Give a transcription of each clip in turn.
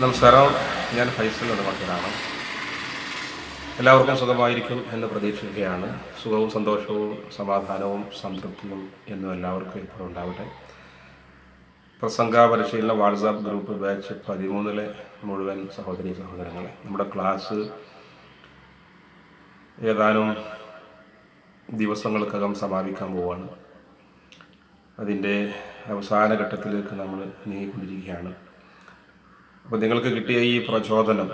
നമസ്കാരം. ഞാൻ ഫൈസൽ നെടുമക്കലാണ് എല്ലാവർക്കും സുഖമായിരിക്കും എന്ന് പ്രതീക്ഷിക്കുകയാണ്. സുഖവും സന്തോഷവും സമാധാനവും സംതൃപ്തിയും എന്നും എല്ലാവർക്കും ഇപ്പോൾ ഉണ്ടാവട്ടെ. പ്രസംഗ പരിശീലന വാട്സാപ്പ് ഗ്രൂപ്പ് ബാച്ച് പതിമൂന്നിലെ മുഴുവൻ സഹോദരി സഹോദരങ്ങളെ. നമ്മുടെ ക്ലാസ് ഏതാനും ദിവസങ്ങൾക്കകം സമാപിക്കാൻ പോവുകയാണ് അതിന്റെ അവസാന ഘട്ടത്തിലേക്ക് നമ്മൾ നീങ്ങിക്കൊണ്ടിരിക്കുകയാണ്. അപ്പോൾ നിങ്ങൾക്ക് കിട്ടിയ ഈ പ്രചോദനം.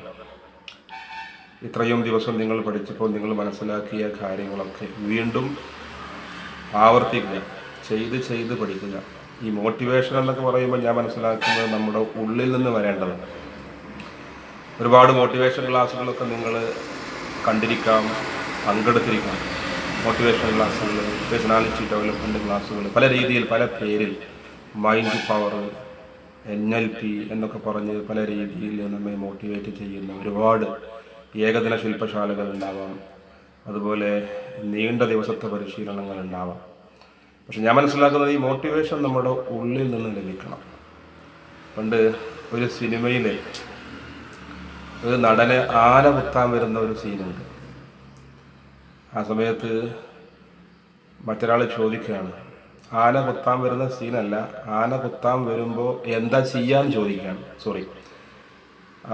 ഇത്രയും ദിവസം നിങ്ങൾ പഠിച്ചപ്പോൾ നിങ്ങൾ മനസ്സിലാക്കിയ കാര്യങ്ങളൊക്കെ വീണ്ടും ആവർത്തിക്കുക ചെയ്ത് ചെയ്ത് പഠിക്കുക. ഈ മോട്ടിവേഷൻ എന്നൊക്കെ പറയുമ്പോൾ ഞാൻ മനസ്സിലാക്കുന്നത് നമ്മുടെ ഉള്ളിൽ നിന്ന് വരേണ്ടതാണ് ഒരുപാട് മോട്ടിവേഷൻ ക്ലാസ്സുകളൊക്കെ നിങ്ങൾ കണ്ടിരിക്കാം പങ്കെടുത്തിരിക്കാം. മോട്ടിവേഷൻ ക്ലാസ്സുകൾ പേഴ്സണാലിറ്റി ഡെവലപ്മെന്റ് ക്ലാസ്സുകൾ പല രീതിയിൽ പല പേരിൽ. Mind power N L P എന്നൊക്കെ പറഞ്ഞ് പല രീതിയിൽ നമ്മെ മോട്ടിവേറ്റ് ചെയ്യുന്ന ഒരുപാട് ഏകദിന ശില്പശാലകൾ ഉണ്ടാവാം. അതുപോലെ നീണ്ട ദിവസത്തെ പരിശീലനങ്ങൾ ഉണ്ടാവാം. പക്ഷെ ഞാൻ മനസ്സിലാക്കുന്നത് ഈ മോട്ടിവേഷൻ നമ്മുടെ ഉള്ളിൽ നിന്ന് ലഭിക്കണം. പണ്ട് ഒരു സിനിമയിൽ ഒരു നടനെ ആന കുത്താൻ വരുന്ന ഒരു സീനുണ്ട്. ആ സമയത്ത് മറ്റൊരാൾ ചോദിക്കുകയാണ് ആന കുത്താൻ വരുന്ന സീനല്ല ആന കുത്താൻ വരുമ്പോൾ എന്താ ചെയ്യാന്ന് ചോദിക്കുകയാണ് സോറി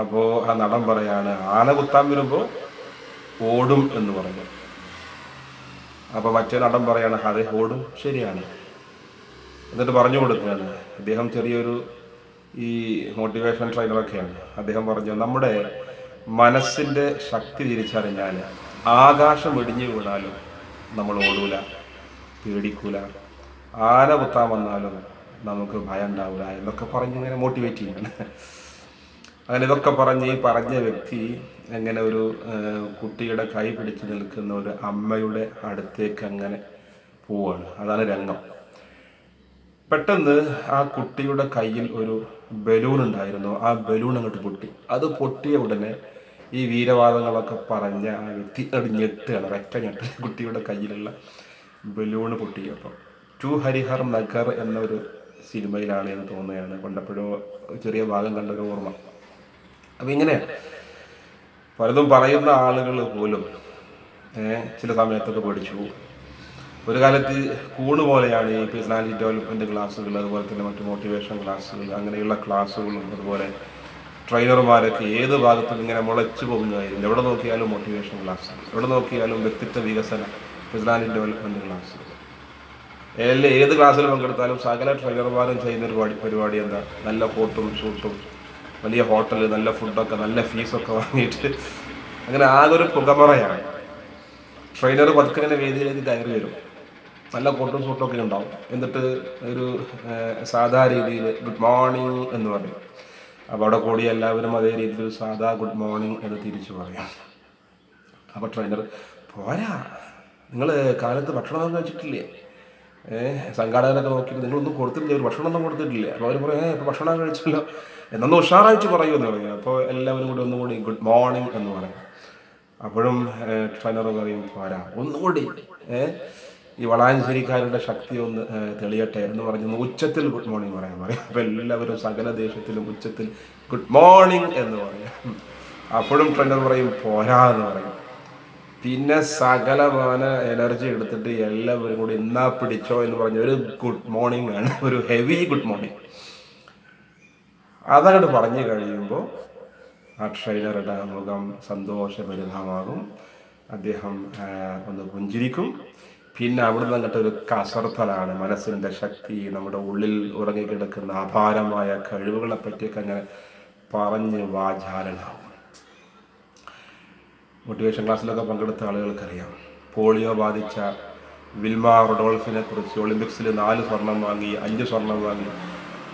അപ്പോൾ ആ നടൻ പറയാണ് ആന കുത്താൻ വരുമ്പോൾ ഓടും എന്ന് പറഞ്ഞു. അപ്പോൾ മറ്റേ നടൻ പറയാണ് അതെ ഓടും ശരിയാണ്. എന്നിട്ട് പറഞ്ഞു കൊടുക്കുകയാണ്. അദ്ദേഹം ചെറിയൊരു ഈ മോട്ടിവേഷൻ ട്രെയിനറൊക്കെയാണ് അദ്ദേഹം പറഞ്ഞു നമ്മുടെ മനസ്സിന്റെ ശക്തി തിരിച്ചറിഞ്ഞാൽ ആകാശം വെടിഞ്ഞു വീണാലും നമ്മൾ ഓടൂല പേടിക്കൂല. ആന കുത്താൻ വന്നാലും നമുക്ക് ഭയം ഉണ്ടാവില്ല എന്നൊക്കെ പറഞ്ഞ് ഇങ്ങനെ മോട്ടിവേറ്റ് ചെയ്യാണ് അങ്ങനെ ഇതൊക്കെ പറഞ്ഞ് ഈ പറഞ്ഞ വ്യക്തി എങ്ങനെ ഒരു കുട്ടിയുടെ കൈ പിടിച്ച് നിൽക്കുന്ന ഒരു അമ്മയുടെ അടുത്തേക്ക് അങ്ങനെ പോവാണ്. അതാണ് രംഗം. പെട്ടെന്ന് ആ കുട്ടിയുടെ കയ്യിൽ ഒരു ബലൂൺ ഉണ്ടായിരുന്നു. ആ ബലൂൺ അങ്ങോട്ട് പൊട്ടി. അത് പൊട്ടിയ ഉടനെ ഈ വീരവാദങ്ങളൊക്കെ പറഞ്ഞ ആ വ്യക്തി അത് ഞെട്ടുകയാണ്. ഒറ്റ ഞെട്ട് കുട്ടിയുടെ കയ്യിലുള്ള ബലൂൺ പൊട്ടിയപ്പോൾ ടു ഹരിഹർ നഗർ എന്നൊരു സിനിമയിലാണ് എന്ന് തോന്നുകയാണ്. കണ്ടപ്പോഴോ ചെറിയ ഭാഗം കണ്ടൊരു ഓർമ്മ. അപ്പം ഇങ്ങനെ പലതും പറയുന്ന ആളുകൾ പോലും ചില സമയത്തൊക്കെ പഠിച്ചു. ഒരു കാലത്ത് കൂണ് പോലെയാണ് ഈ പേഴ്സണാലിറ്റി ഡെവലപ്മെന്റ് ക്ലാസ്സുകൾ അതുപോലെ തന്നെ മറ്റു മോട്ടിവേഷൻ ക്ലാസ്സുകൾ അങ്ങനെയുള്ള ക്ലാസ്സുകളും അതുപോലെ ട്രെയിനർമാരൊക്കെ ഏത് ഭാഗത്തും ഇങ്ങനെ മുളച്ചു പോകുന്നതായിരുന്നു എവിടെ നോക്കിയാലും മോട്ടിവേഷൻ ക്ലാസ് എവിടെ നോക്കിയാലും വ്യക്തിത്വ വികസന പേഴ്സണാലിറ്റി ഡെവലപ്മെന്റ് ക്ലാസ്സുകൾ എല്ലാ ഏത് ക്ലാസ്സിൽ പങ്കെടുത്താലും സകല ട്രെയിനർമാരും ചെയ്യുന്ന ഒരു പരിപാടി എന്താ? നല്ല കോട്ടും ഷൂട്ടും വലിയ ഹോട്ടൽ നല്ല ഫുഡൊക്കെ നല്ല ഫീസൊക്കെ വാങ്ങിയിട്ട് അങ്ങനെ ആകെ ഒരു പുകമറയാണ്. ട്രെയിനർ പതുക്കെ ഇങ്ങനെ വേദിയിലേക്ക് കയറി വരും. നല്ല കോട്ടും സൂട്ടും ഒക്കെ ഉണ്ടാവും. എന്നിട്ട് ഒരു സാധാ രീതിയിൽ ഗുഡ് മോർണിംഗ് എന്ന് പറയും. അപ്പോൾ അവിടെ കൂടി എല്ലാവരും അതേ രീതിയിൽ സാധാ ഗുഡ് മോർണിംഗ് എന്ന് തിരിച്ചു പറയാം. അപ്പോൾ ട്രെയിനർ പോരാ. നിങ്ങൾ കാലത്ത് ഭക്ഷണമൊന്നും കഴിച്ചിട്ടില്ലേ? ഏഹ് സംഘാടകരൊക്കെ നോക്കിയിട്ട് നിങ്ങളൊന്നും കൊടുത്തിട്ടില്ല ഒരു ഭക്ഷണമൊന്നും കൊടുത്തിട്ടില്ല. അപ്പോൾ അവർ പറയും ഏ ഇപ്പോൾ ഭക്ഷണം കഴിച്ചല്ലോ. എന്നൊന്ന് ഉഷാറായിട്ട് പറയും അപ്പോൾ എല്ലാവരും കൂടി ഒന്നും കൂടി ഗുഡ് മോർണിംഗ് എന്ന് പറയും. അപ്പോഴും ട്രെയിനർ പറയും പോരാ ഒന്നുകൂടി ഏഹ് ഈ വളാഞ്ചേരിക്കാരുടെ ശക്തി ഒന്ന് തെളിയട്ടെ എന്ന് പറഞ്ഞ് ഉച്ചത്തിൽ ഗുഡ് മോർണിംഗ് പറയാൻ പറയും. അപ്പോൾ എല്ലാവരും സകല ദേശത്തിലും ഉച്ചത്തിൽ ഗുഡ് മോർണിംഗ് എന്ന് പറയും. അപ്പോഴും ട്രെയിനർ പറയും പോരാ എന്ന് പറയും. പിന്നെ സകലമാന എനർജി എടുത്തിട്ട് എല്ലാവരും കൂടി എന്നാ പിടിച്ചോ എന്ന് പറഞ്ഞ ഒരു ഗുഡ് മോർണിംഗ് ആണ്. ഒരു ഹെവി ഗുഡ് മോർണിംഗ് അതങ്ങോട്ട് പറഞ്ഞു കഴിയുമ്പോൾ ആ ട്രെയിനറുടെ മുഖം സന്തോഷപരിതമാകും അദ്ദേഹം ഒന്ന് പുഞ്ചിരിക്കും. പിന്നെ അവിടുന്ന് അങ്ങോട്ട് ഒരു കസർത്തലാണ്. മനസ്സിന്റെ ശക്തി നമ്മുടെ ഉള്ളിൽ ഉറങ്ങിക്കിടക്കുന്ന അപാരമായ കഴിവുകളെ പറ്റിയൊക്കെ അങ്ങനെ പറഞ്ഞ് വാചാലനാവും മോട്ടിവേഷൻ ക്ലാസ്സിലൊക്കെ പങ്കെടുത്ത ആളുകൾക്കറിയാം. പോളിയോ ബാധിച്ച വിൽമ റൊഡോൾഫിനെ കുറിച്ച് ഒളിമ്പിക്സിൽ നാല് സ്വർണം വാങ്ങി അഞ്ച് സ്വർണം വാങ്ങി.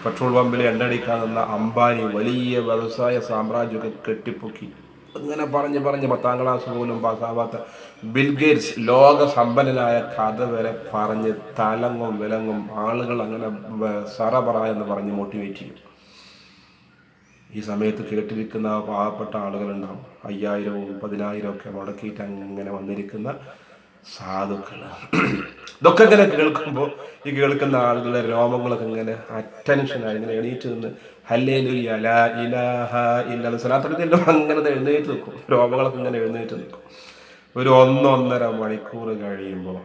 പെട്രോൾ പമ്പിൽ എണ്ണടിക്കാൻ നിന്ന അംബാനി വലിയ വ്യവസായ സാമ്രാജ്യമൊക്കെ കെട്ടിപ്പൊക്കി. അങ്ങനെ പറഞ്ഞ് പറഞ്ഞ് പത്താം ക്ലാസ് പോലും പാസ്സാവാത്ത ബിൽഗേറ്റ്സ് ലോക സമ്പന്നനായ കഥ വരെ പറഞ്ഞ് തലങ്ങും വിലങ്ങും ആളുകൾ അങ്ങനെ സറ സറപറ എന്ന് പറഞ്ഞ് മോട്ടിവേറ്റ് ചെയ്യും. ഈ സമയത്ത് കേട്ടിരിക്കുന്ന പാവപ്പെട്ട ആളുകളുണ്ടാവും. അയ്യായിരവും പതിനായിരവും ഒക്കെ മുടക്കിയിട്ട് അങ്ങനെ വന്നിരിക്കുന്ന സാധുക്കൾ ഇതൊക്കെ ഇങ്ങനെ കേൾക്കുമ്പോൾ ഈ കേൾക്കുന്ന ആളുകളുടെ രോമങ്ങളൊക്കെ ഇങ്ങനെ അറ്റൻഷനായി ഇങ്ങനെ എണീറ്റ് നിന്ന് ഹല്ലേലൂയ ലാ ഇലാഹ അങ്ങനെ എഴുന്നേറ്റ് നിൽക്കും. രോമങ്ങളൊക്കെ ഇങ്ങനെ എഴുന്നേറ്റ് നിൽക്കും. ഒരു ഒന്നൊന്നര മണിക്കൂർ കഴിയുമ്പോൾ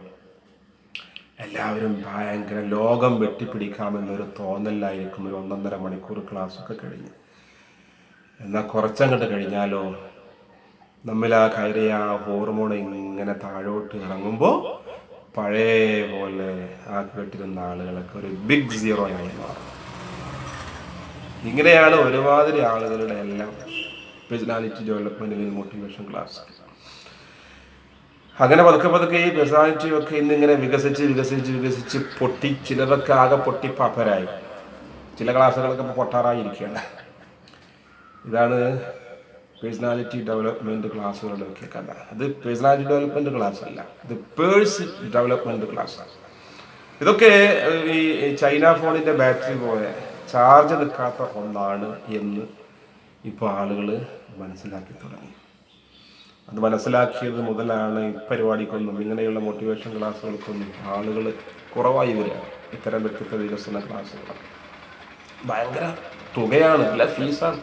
എല്ലാവരും ഭയങ്കര ലോകം വെട്ടിപ്പിടിക്കാമെന്നൊരു തോന്നലായിരിക്കും. ഒരു ഒന്നൊന്നര മണിക്കൂർ ക്ലാസ്സൊക്കെ കഴിഞ്ഞ്. എന്നാൽ കുറച്ചങ്ങോട്ട് കഴിഞ്ഞാലോ? നമ്മിൽ ആ കയറിയ ആ ഹോർമോൺ ഇങ്ങനെ താഴോട്ട് ഇറങ്ങുമ്പോൾ പഴയ പോലെ ആ കേട്ടിരുന്ന ആളുകളൊക്കെ ഒരു ബിഗ് സീറോ ആയി മാറും. ഇങ്ങനെയാണ് ഒരുമാതിരി ആളുകളുടെ എല്ലാം പേഴ്സണാലിറ്റി ഡെവലപ്മെന്റിൽ മോട്ടിവേഷൻ ക്ലാസ് അങ്ങനെ പതുക്കെ പതുക്കെ ഈ പേഴ്സണാലിറ്റി ഒക്കെ ഇന്നിങ്ങനെ വികസിച്ച് വികസിച്ച് വികസിച്ച് പൊട്ടി ചിലതൊക്കെ ആകെ പൊട്ടി പാപ്പരായി ചില ക്ലാസ്സുകളൊക്കെ പൊട്ടാറായിരിക്കുകയാണ് ഇതാണ് പേഴ്സണാലിറ്റി ഡെവലപ്മെന്റ് ക്ലാസ്സുകളുടെ ഒക്കെ കഥ. അത് പേഴ്സണാലിറ്റി ഡെവലപ്മെന്റ് ക്ലാസ് അല്ല. ഇത് പേഴ്സ് ഡെവലപ്മെന്റ് ക്ലാസ്സാണ് ഇതൊക്കെ ഈ ചൈന ഫോണിന്റെ ബാറ്ററി പോലെ ചാർജ് നിൽക്കാത്ത ഒന്നാണ് എന്ന് ഇപ്പോൾ ആളുകൾ മനസ്സിലാക്കി തുടങ്ങി. അത് മനസ്സിലാക്കിയത് മുതലാണ് ഈ പരിപാടിക്കൊന്നും ഇങ്ങനെയുള്ള മോട്ടിവേഷൻ ക്ലാസ്സുകൾക്കൊന്നും ആളുകൾ കുറവായി വരികയാണ് ഇത്തരം വ്യക്തിത്വ വികസന ക്ലാസ്സുകൾ ഭയങ്കര തുകയാണ് അല്ല ഫീസാണ്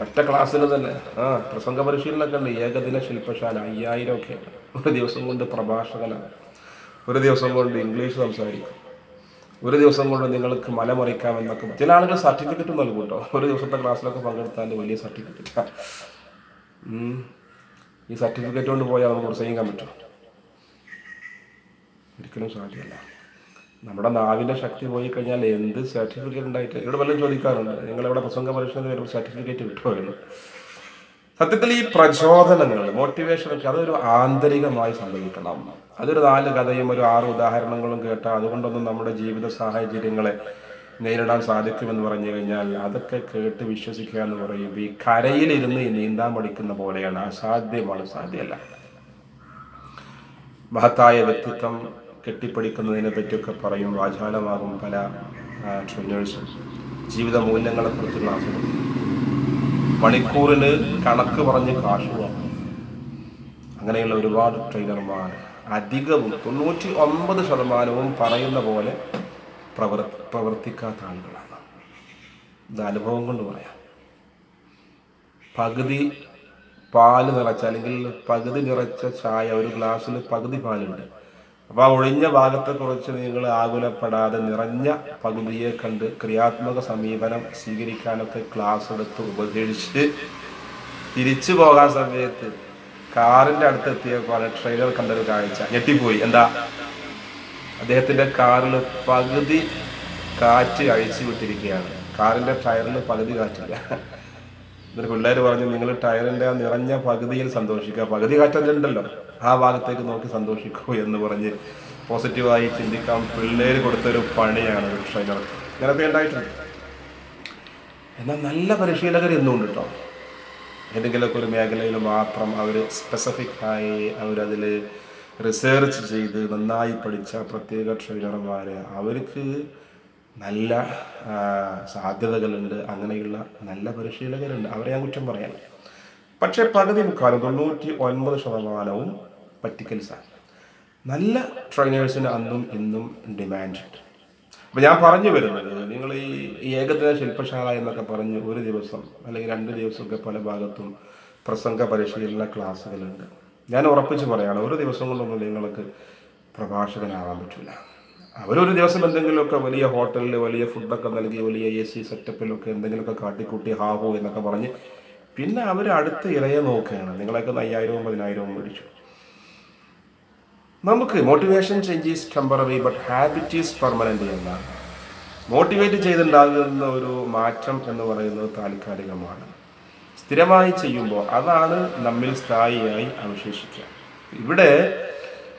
ഒറ്റ ക്ലാസ്സിൽ തന്നെ. ആ. പ്രസംഗ പരിശീലനമൊക്കെ ഉണ്ട്. ഏകദിന ശില്പശാല അയ്യായിരം ഒക്കെ. ഒരു ദിവസം കൊണ്ട് പ്രഭാഷകനാണ് ഒരു ദിവസം കൊണ്ട് ഇംഗ്ലീഷ് സംസാരിക്കും. ഒരു ദിവസം കൊണ്ട് നിങ്ങൾക്ക് മലമറിക്കാമെന്നൊക്കെ ചില ആളുകൾ സർട്ടിഫിക്കറ്റ് നൽകും കേട്ടോ. ഒരു ദിവസത്തെ ക്ലാസ്സിലൊക്കെ പങ്കെടുത്താൽ വലിയ സർട്ടിഫിക്കറ്റ്. ഈ സർട്ടിഫിക്കറ്റ് കൊണ്ട് പോയാൽ നമുക്ക് പ്രസംഗിക്കാൻ പറ്റും. ഒരിക്കലും സാധ്യമല്ല. നമ്മുടെ നാവിന്റെ ശക്തി പോയി കഴിഞ്ഞാൽ എന്ത് സർട്ടിഫിക്കറ്റ് ഉണ്ടായിട്ട്? ഇവിടെ വല്ലതും ചോദിക്കാറുണ്ട്? നിങ്ങളിവിടെ പ്രസംഗ പരീക്ഷണത്തിൽ വരുമ്പോൾ സർട്ടിഫിക്കറ്റ് കിട്ടുമായിരുന്നു സത്യത്തിൽ ഈ പ്രചോദനങ്ങൾ മോട്ടിവേഷൻ ഒക്കെ അതൊരു ആന്തരികമായി സംഭവിക്കണം. അതൊരു നാല് കഥയും ഒരു ആറ് ഉദാഹരണങ്ങളും കേട്ടാൽ അതുകൊണ്ടൊന്നും നമ്മുടെ ജീവിത സാഹചര്യങ്ങളെ നേരിടാൻ സാധിക്കുമെന്ന് പറഞ്ഞു കഴിഞ്ഞാൽ അതൊക്കെ കേട്ട് വിശ്വസിക്കുക എന്ന് പറയും. ഈ കരയിലിരുന്ന് നീന്താൻ പഠിക്കുന്ന പോലെയാണ്. അസാധ്യമാണ് സാധ്യമല്ല മഹത്തായ വ്യക്തിത്വം കെട്ടിപ്പടിക്കുന്നതിനെ പറ്റിയൊക്കെ പറയും വാചാലമാകും പല ട്രെയിനേഴ്സും ജീവിത മൂല്യങ്ങളെക്കുറിച്ചുള്ള കൊടുക്കും മണിക്കൂറിന് കണക്ക് പറഞ്ഞ് കാശ് വാങ്ങും അങ്ങനെയുള്ള ഒരുപാട് ട്രെയിനർമാർ അധികവും തൊണ്ണൂറ്റി ഒമ്പത് ശതമാനവും പറയുന്ന പോലെ പ്രവർ പ്രവർത്തിക്കാത്ത ആളുകളാണ്. ഇത് അനുഭവം കൊണ്ട് പറയാം. പകുതി പാൽ നിറച്ച അല്ലെങ്കിൽ പകുതി നിറച്ച ചായ ഒരു ഗ്ലാസ്സിൽ പകുതി പാലുണ്ട്. അപ്പോൾ ആ ഒഴിഞ്ഞ ഭാഗത്തെ കുറിച്ച് നിങ്ങൾ ആകുലപ്പെടാതെ നിറഞ്ഞ പകുതിയെ കണ്ട് ക്രിയാത്മക സമീപനം സ്വീകരിക്കാനൊക്കെ ക്ലാസ് എടുത്ത് ഉപദേശിച്ച് തിരിച്ചു പോകാൻ സമയത്ത് കാറിന്റെ അടുത്ത് എത്തിയപ്പോൾ ട്രെയിലർ കണ്ടൊരു കാഴ്ച. ഞെട്ടിപ്പോയി. എന്താ? അദ്ദേഹത്തിന്റെ കാറിൽ പകുതി കാറ്റ് അഴിച്ചു വിട്ടിരിക്കുകയാണ് കാറിന്റെ ടയറിൽ പകുതി കാറ്റില്ല. എന്നിട്ട് പിള്ളേർ പറഞ്ഞു നിങ്ങൾ ടയറിന്റെ ആ നിറഞ്ഞ പകുതിയിൽ സന്തോഷിക്കുക. പകുതി കാറ്റല്ലുണ്ടല്ലോ ആ ഭാഗത്തേക്ക് നോക്കി സന്തോഷിക്കൂ എന്ന് പറഞ്ഞ് പോസിറ്റീവായി ചിന്തിക്കാൻ പിള്ളേർ കൊടുത്തൊരു പണിയാണ് ഒരു നേരത്തെ ഉണ്ടായിട്ടുണ്ട്. എന്നാൽ നല്ല പരിശീലകർ എന്നും കേട്ടോ. ഏതെങ്കിലുമൊക്കെ ഒരു മേഖലയിൽ മാത്രം അവർ സ്പെസിഫിക് ആയി അവരതിൽ റിസേർച്ച് ചെയ്ത് നന്നായി പഠിച്ച പ്രത്യേക ട്രെയിനർമാർ അവർക്ക് നല്ല സാധ്യതകളുണ്ട് അങ്ങനെയുള്ള നല്ല പരിശീലകരുണ്ട്. അവരെ ഞാൻ കുറ്റം പറയാൻ പക്ഷേ പകുതി മുക്കാലും തൊണ്ണൂറ്റി ഒൻപത് ശതമാനവും പറ്റിക്കൽസാണ് നല്ല ട്രെയിനേഴ്സിന് അന്നും ഇന്നും ഡിമാൻഡ് ഉണ്ട്. അപ്പോൾ ഞാൻ പറഞ്ഞു വരുന്നത് നിങ്ങൾ ഈ ഏകദിന ശില്പശാല എന്നൊക്കെ പറഞ്ഞ് ഒരു ദിവസം അല്ലെങ്കിൽ രണ്ട് ദിവസമൊക്കെ പല ഭാഗത്തും പ്രസംഗ പരിശീലന ക്ലാസ്സുകളുണ്ട്. ഞാൻ ഉറപ്പിച്ച് പറയാണ് ഒരു ദിവസം കൊണ്ടൊന്നും നിങ്ങൾക്ക് പ്രഭാഷകനാകാൻ പറ്റില്ല അവരൊരു ദിവസം എന്തെങ്കിലുമൊക്കെ വലിയ ഹോട്ടലിൽ വലിയ ഫുഡൊക്കെ നൽകി വലിയ എ സി സെറ്റപ്പിലൊക്കെ എന്തെങ്കിലുമൊക്കെ കാട്ടിക്കൂട്ടി ഹാഹോ എന്നൊക്കെ പറഞ്ഞ് പിന്നെ അവർ അടുത്ത ഇറയെ നോക്കുകയാണ്. നിങ്ങളൊക്കെ അയ്യായിരവും പതിനായിരവും മേടിച്ചു. നമുക്ക് motivation change is temporary but habit is permanent എന്നാണ് മോട്ടിവേറ്റ് ചെയ്തുണ്ടാകുന്ന ഒരു മാറ്റം എന്ന് പറയുന്നത് താൽക്കാലികമാണ്. സ്ഥിരമായി ചെയ്യുമ്പോൾ അതാണ് നമ്മിൽ സ്ഥായിയായി അവശേഷിക്കുക. ഇവിടെ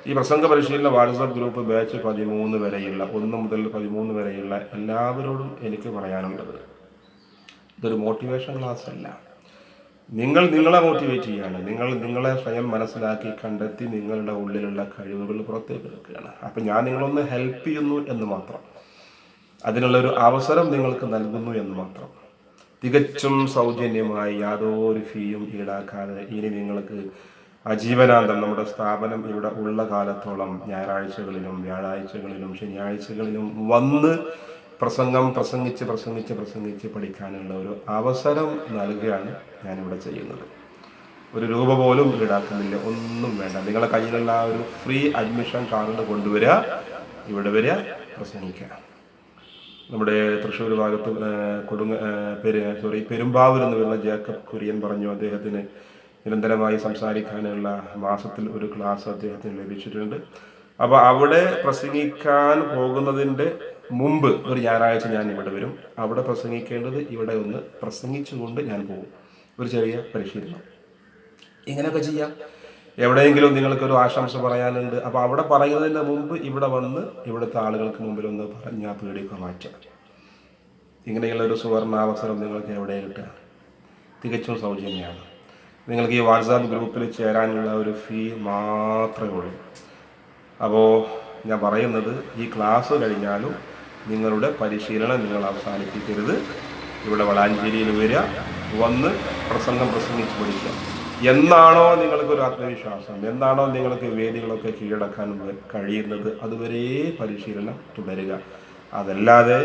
ഈ പ്രസംഗ പരിശീലന വാട്സപ്പ് ഗ്രൂപ്പ് ബാച്ച് പതിമൂന്ന് വരെയുള്ള ഒന്ന് മുതൽ പതിമൂന്ന് വരെയുള്ള എല്ലാവരോടും എനിക്ക് പറയാനുള്ളത്. ഇതൊരു മോട്ടിവേഷൻ ക്ലാസ് അല്ല. നിങ്ങൾ നിങ്ങളെ മോട്ടിവേറ്റ് ചെയ്യാണ്. നിങ്ങൾ നിങ്ങളെ സ്വയം മനസ്സിലാക്കി കണ്ടെത്തി നിങ്ങളുടെ ഉള്ളിലുള്ള കഴിവുകൾ പുറത്തേക്ക് എടുക്കുകയാണ്. അപ്പം ഞാൻ നിങ്ങളൊന്ന് ഹെൽപ്പ് ചെയ്യുന്നു എന്ന് മാത്രം. അതിനുള്ളൊരു അവസരം നിങ്ങൾക്ക് നൽകുന്നു എന്ന് മാത്രം. തികച്ചും സൗജന്യമായി യാതൊരു ഫീയും ഈടാക്കാതെ ഇനി നിങ്ങൾക്ക് ആജീവനാന്തം നമ്മുടെ സ്ഥാപനം ഇവിടെ ഉള്ള കാലത്തോളം ഞായറാഴ്ചകളിലും വ്യാഴാഴ്ചകളിലും ശനിയാഴ്ചകളിലും വന്ന് പ്രസംഗം പ്രസംഗിച്ച് പ്രസംഗിച്ച് പ്രസംഗിച്ച് പഠിക്കാനുള്ള ഒരു അവസരം നൽകുകയാണ് ഞാനിവിടെ ചെയ്യുന്നത്. ഒരു രൂപ പോലും ഈടാക്കുന്നില്ല ഒന്നും വേണ്ട. നിങ്ങളെ കയ്യിലുള്ള ആ ഒരു ഫ്രീ അഡ്മിഷൻ കാർഡ് കൊണ്ടുവരിക ഇവിടെ വരിക പ്രസംഗിക്കുക. നമ്മുടെ തൃശ്ശൂർ ഭാഗത്ത് കൊടുങ്ങ പെരു സോറി പെരുമ്പാവൂർ എന്ന് പറയുന്ന ജേക്കബ് കുര്യൻ പറഞ്ഞു അദ്ദേഹത്തിന് നിരന്തരമായി സംസാരിക്കാനുള്ള മാസത്തിൽ ഒരു ക്ലാസ് അദ്ദേഹത്തിന് ലഭിച്ചിട്ടുണ്ട്. അപ്പോൾ അവിടെ പ്രസംഗിക്കാൻ പോകുന്നതിന്റെ മുമ്പ് ഒരു ഞായറാഴ്ച ഞാൻ ഇവിടെ വരും. അവിടെ പ്രസംഗിക്കേണ്ടത് ഇവിടെ ഒന്ന് പ്രസംഗിച്ചുകൊണ്ട് ഞാൻ പോകും. ഒരു ചെറിയ പരിശീലനം. ഇങ്ങനെയൊക്കെ ചെയ്യാം. എവിടെയെങ്കിലും നിങ്ങൾക്കൊരു ആശംസ പറയാനുണ്ട്. അപ്പോൾ അവിടെ പറയുന്നതിന് മുമ്പ് ഇവിടെ വന്ന് ഇവിടുത്തെ ആളുകൾക്ക് മുമ്പിൽ ഒന്ന് പറഞ്ഞ പേടിയൊക്കെ മാറ്റാം. ഇങ്ങനെയുള്ള ഒരു സുവർണാവസരം നിങ്ങൾക്ക് എവിടെ കിട്ടുക. തികച്ചും സൗജന്യമാണ്. നിങ്ങൾക്ക് ഈ വാട്സാപ്പ് ഗ്രൂപ്പിൽ ചേരാനുള്ള ഒരു ഫീ മാത്രമേ ഉള്ളൂ. അപ്പോൾ ഞാൻ പറയുന്നത് ഈ ക്ലാസ് കഴിഞ്ഞാലും നിങ്ങളുടെ പരിശീലനം നിങ്ങൾ അവസാനിപ്പിക്കരുത്. ഇവിടെ വളാഞ്ചേരിയിൽ വരിക വന്ന് പ്രസംഗം പ്രസംഗിച്ച് പഠിക്കുക. എന്നാണോ നിങ്ങൾക്കൊരു ആത്മവിശ്വാസം? എന്നാണോ നിങ്ങൾക്ക് വേദികളൊക്കെ കീഴടക്കാൻ കഴിയുന്നത്? അതുവരെ പരിശീലനം തുടരുക. അതല്ലാതെ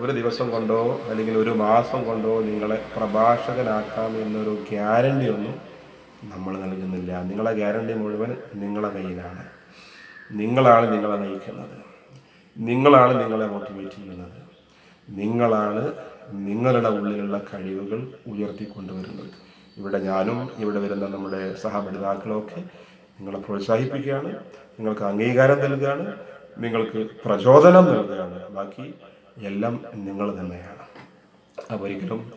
ഒരു ദിവസം കൊണ്ടോ അല്ലെങ്കിൽ ഒരു മാസം കൊണ്ടോ നിങ്ങളെ പ്രഭാഷകനാക്കാം എന്നൊരു ഗ്യാരണ്ടി ഒന്നും നമ്മൾ നൽകുന്നില്ല. നിങ്ങളെ ഗ്യാരണ്ടി മുഴുവൻ നിങ്ങളെ കയ്യിലാണ്. നിങ്ങളാണ് നിങ്ങളെ നയിക്കുന്നത്. നിങ്ങളാണ് നിങ്ങളെ മോട്ടിവേറ്റ് ചെയ്യുന്നത്. നിങ്ങളാണ് നിങ്ങളുടെ ഉള്ളിലുള്ള കഴിവുകൾ ഉയർത്തിക്കൊണ്ടുവരുന്നത്. ഇവിടെ ഞാനും ഇവിടെ വരുന്ന നമ്മുടെ സഹപഠിതാക്കളൊക്കെ നിങ്ങളെ പ്രോത്സാഹിപ്പിക്കുകയാണ് നിങ്ങൾക്ക് അംഗീകാരം നൽകുകയാണ് നിങ്ങൾക്ക് പ്രചോദനം നൽകുകയാണ്. ബാക്കി എല്ലാം നിങ്ങൾ തന്നെയാണ്. അപ്പോൾ ഒരിക്കലും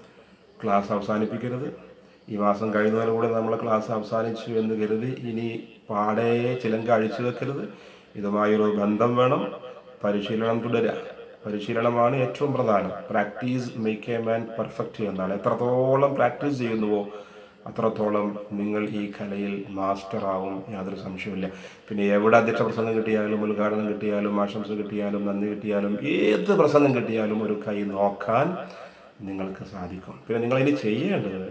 ക്ലാസ് അവസാനിപ്പിക്കരുത്. ഈ മാസം കഴിയുന്നതോടുകൂടി നമ്മൾ ക്ലാസ് അവസാനിച്ചു എന്ന് കരുതി ഇനി പാടെ ചിലങ്ക അഴിച്ചു വെക്കരുത്. ഇതുമായൊരു ബന്ധം വേണം. പരിശീലനം തുടരുക. പരിശീലനമാണ് ഏറ്റവും പ്രധാനം. Practice make a man perfect എന്നാണ്. എത്രത്തോളം പ്രാക്ടീസ് ചെയ്യുന്നുവോ അത്രത്തോളം നിങ്ങൾ ഈ കലയിൽ മാസ്റ്റർ ആവും യാതൊരു സംശയമില്ല പിന്നെ എവിടെ അധ്യക്ഷ പ്രസംഗം കിട്ടിയാലും ഉദ്ഘാടനം കിട്ടിയാലും ആശംസ കിട്ടിയാലും നന്ദി കിട്ടിയാലും ഏത് പ്രസംഗം കിട്ടിയാലും ഒരു കൈ നോക്കാൻ നിങ്ങൾക്ക് സാധിക്കും. പിന്നെ നിങ്ങൾ ഇനി ചെയ്യേണ്ടത്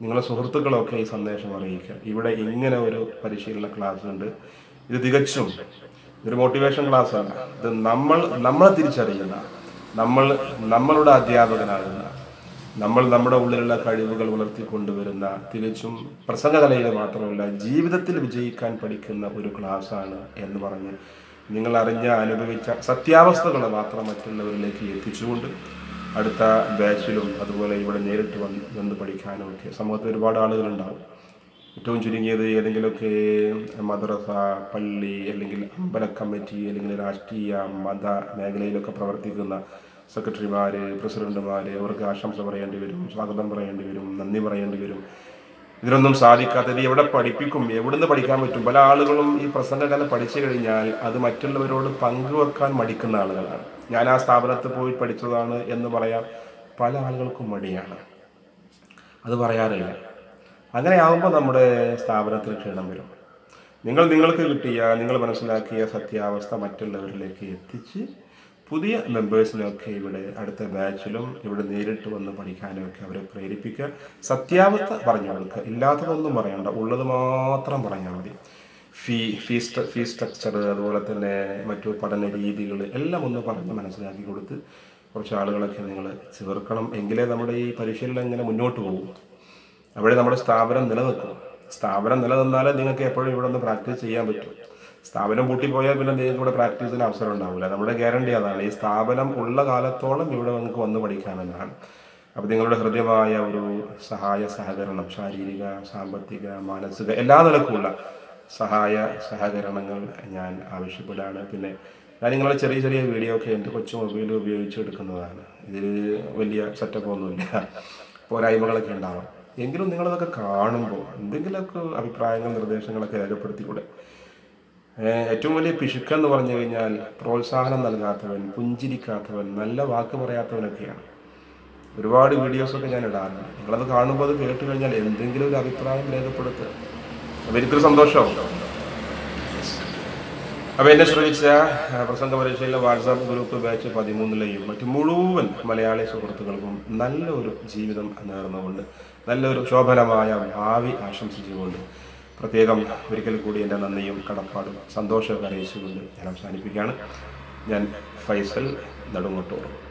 നിങ്ങളുടെ സുഹൃത്തുക്കളൊക്കെ ഈ സന്ദേശം അറിയിക്കുക. ഇവിടെ ഇങ്ങനെ ഒരു പരിശീലന ക്ലാസ് ഉണ്ട് ഇത് തികച്ചും ഇതൊരു മോട്ടിവേഷൻ ക്ലാസ് ആണ് ഇത് നമ്മൾ നമ്മളെ തിരിച്ചറിയുന്ന നമ്മൾ നമ്മളുടെ അധ്യാപകനാകുന്ന നമ്മൾ നമ്മുടെ ഉള്ളിലുള്ള കഴിവുകൾ വളർത്തിക്കൊണ്ടുവരുന്ന തികച്ചും പ്രസംഗകലയിൽ മാത്രമല്ല ജീവിതത്തിൽ വിജയിക്കാൻ പഠിക്കുന്ന ഒരു ക്ലാസ്സാണ് എന്ന് പറഞ്ഞ് നിങ്ങൾ അറിഞ്ഞ അനുഭവിച്ച സത്യാവസ്ഥകളെ മാത്രം മറ്റുള്ളവരിലേക്ക് എത്തിച്ചുകൊണ്ട് അടുത്ത ബാച്ചിലും അതുപോലെ ഇവിടെ നേരിട്ട് വന്ന് വന്ന് പഠിക്കാനും ഒക്കെ സമൂഹത്തിൽ ഒരുപാട് ആളുകളുണ്ടാകും ഏറ്റവും ചുരുങ്ങിയത് ഏതെങ്കിലുമൊക്കെ മദ്രസ പള്ളി അല്ലെങ്കിൽ അമ്പല കമ്മിറ്റി അല്ലെങ്കിൽ രാഷ്ട്രീയ മത മേഖലയിലൊക്കെ പ്രവർത്തിക്കുന്ന സെക്രട്ടറിമാർ പ്രസിഡന്റുമാർ അവർക്ക് ആശംസ പറയേണ്ടി വരും സ്വാഗതം പറയേണ്ടി വരും നന്ദി പറയേണ്ടി വരും. ഇതിനൊന്നും സാധിക്കാത്തത് എവിടെ പഠിപ്പിക്കും എവിടുന്ന് പഠിക്കാൻ പറ്റും? പല ആളുകളും ഈ പ്രസംഗകല പഠിച്ചു കഴിഞ്ഞാൽ അത് മറ്റുള്ളവരോട് പങ്കുവെക്കാൻ മടിക്കുന്ന ആളുകളാണ്. ഞാൻ ആ സ്ഥാപനത്തിൽ പോയി പഠിച്ചതാണ് എന്ന് പറയാൻ പല ആളുകൾക്കും മടിയാണ്. അത് പറയാറില്ല. അങ്ങനെ ആകുമ്പോൾ നമ്മുടെ സ്ഥാപനത്തിൽ ക്ഷീണം വരും. നിങ്ങൾ നിങ്ങൾക്ക് കിട്ടിയ നിങ്ങൾ മനസ്സിലാക്കിയ സത്യാവസ്ഥ മറ്റുള്ളവരിലേക്ക് എത്തിച്ച് പുതിയ മെമ്പേഴ്സിനെയൊക്കെ ഇവിടെ അടുത്ത ബാച്ചിലും ഇവിടെ നേരിട്ട് വന്ന് പഠിക്കാനൊക്കെ അവരെ പ്രേരിപ്പിക്കുക. സത്യാവസ്ഥ പറഞ്ഞു കൊടുക്കുക. ഇല്ലാത്തതൊന്നും പറയണ്ട. ഉള്ളത് മാത്രം പറഞ്ഞാൽ മതി. ഫീ ഫീ ഫീ സ്ട്രക്ചർ അതുപോലെ തന്നെ മറ്റു പഠന രീതികൾ എല്ലാം ഒന്ന് പറഞ്ഞ് മനസ്സിലാക്കി കൊടുത്ത് കുറച്ച് ആളുകളൊക്കെ നിങ്ങൾ ചേർക്കണം. എങ്കിലേ നമ്മുടെ ഈ പരിശീലനം ഇങ്ങനെ മുന്നോട്ട് പോകും. അവിടെ നമ്മുടെ സ്ഥാപനം നിലനിൽക്കും. സ്ഥാപനം നിലനിന്നാലേ നിങ്ങൾക്ക് എപ്പോഴും ഇവിടെ നിന്ന് പ്രാക്ടീസ് ചെയ്യാൻ പറ്റും. സ്ഥാപനം പൂട്ടിപ്പോയാൽ പിന്നെ നിങ്ങൾക്ക് ഇവിടെ പ്രാക്ടീസിന് അവസരം ഉണ്ടാവില്ല. നമ്മുടെ ഗ്യാരണ്ടി അതാണ്. ഈ സ്ഥാപനം ഉള്ള കാലത്തോളം ഇവിടെ നിങ്ങൾക്ക് വന്ന് പഠിക്കാമെന്നാണ് അപ്പോൾ നിങ്ങളുടെ ഹൃദ്യമായ ഒരു സഹായ സഹകരണം ശാരീരിക സാമ്പത്തിക മാനസിക എല്ലാ നിലക്കുമുള്ള സഹായ സഹകരണങ്ങൾ ഞാൻ ആവശ്യപ്പെടുകയാണ്. പിന്നെ ഞാൻ നിങ്ങളുടെ ചെറിയ ചെറിയ വീഡിയോ ഒക്കെ എന്റെ കൊച്ചു മൊബൈൽ ഉപയോഗിച്ച് എടുക്കുന്നതാണ്. ഇതിൽ വലിയ സെറ്റപ്പ് ഒന്നുമില്ല. പോരായ്മകളൊക്കെ ഉണ്ടാവാം. എങ്കിലും നിങ്ങളതൊക്കെ കാണുമ്പോൾ എന്തെങ്കിലുമൊക്കെ അഭിപ്രായങ്ങൾ നിർദ്ദേശങ്ങളൊക്കെ രേഖപ്പെടുത്തിക്കൂടെ? ഏറ്റവും വലിയ പിശുക്കെന്ന് പറഞ്ഞു കഴിഞ്ഞാൽ പ്രോത്സാഹനം നൽകാത്തവൻ പുഞ്ചിരിക്കാത്തവൻ നല്ല വാക്ക് പറയാത്തവനൊക്കെയാണ്. ഒരുപാട് വീഡിയോസൊക്കെ ഞാൻ ഇടാറുണ്ട്. നിങ്ങളത് കാണുമ്പോൾ അത് കേട്ട് കഴിഞ്ഞാൽ എന്തെങ്കിലും ഒരു അഭിപ്രായം രേഖപ്പെടുത്തുക. അപ്പോൾ എനിക്കൊരു സന്തോഷമാവും. അപ്പോൾ എന്നെ ശ്രമിച്ച പ്രസംഗ പരീക്ഷയിലെ വാട്സാപ്പ് ഗ്രൂപ്പ് ബാച്ച് പതിമൂന്നിലെയും മറ്റു മുഴുവൻ മലയാളി സുഹൃത്തുക്കൾക്കും നല്ലൊരു ജീവിതം നേർന്നുകൊണ്ട് നല്ലൊരു ശോഭനമായ ഭാവി ആശംസിച്ചുകൊണ്ട് പ്രത്യേകം ഒരിക്കൽ കൂടി എന്റെ നന്ദിയും കടപ്പാടും സന്തോഷമൊക്കെ അറിയിച്ചുകൊണ്ട് ഞാൻ അവസാനിപ്പിക്കുകയാണ്. ഞാൻ ഫൈസൽ നെടുങ്ങോട്ടൂർ.